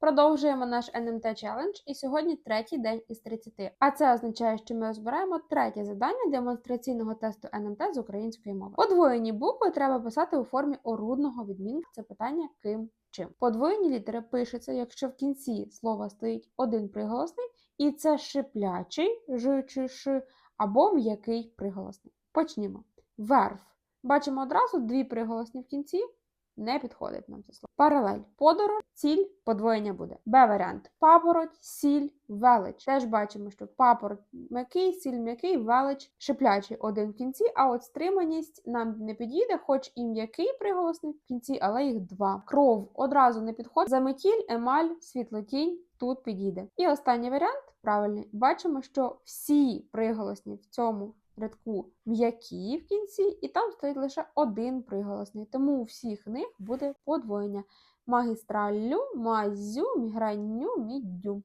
Продовжуємо наш НМТ Challenge, і сьогодні третій день із 30. А це означає, що ми розбираємо третє завдання демонстраційного тесту НМТ з української мови. Подвоєні букви треба писати у формі орудного відмінка. Це питання ким чим. Подвоєні літери пишуться, якщо в кінці слова стоїть один приголосний, і це шиплячий ж чи ш, або м'який приголосний. Почнімо. Верф. Бачимо одразу дві приголосні в кінці. Не підходить нам це слово. Паралель. Подорож, ціль, подвоєння буде. Б варіант. Папороть, сіль, велич. Теж бачимо, що папороть м'який, сіль м'який, велич шиплячий один в кінці, а от стриманість нам не підійде, хоч і м'який приголосний в кінці, але їх два. Кров одразу не підходить. Заметіль, емаль, світлотінь тут підійде. І останній варіант правильний. Бачимо, що всі приголосні в цьому рядку м'які в кінці, і там стоїть лише один приголосний. Тому у всіх них буде подвоєння. Магістраллю, мазю, мігранню, міддю.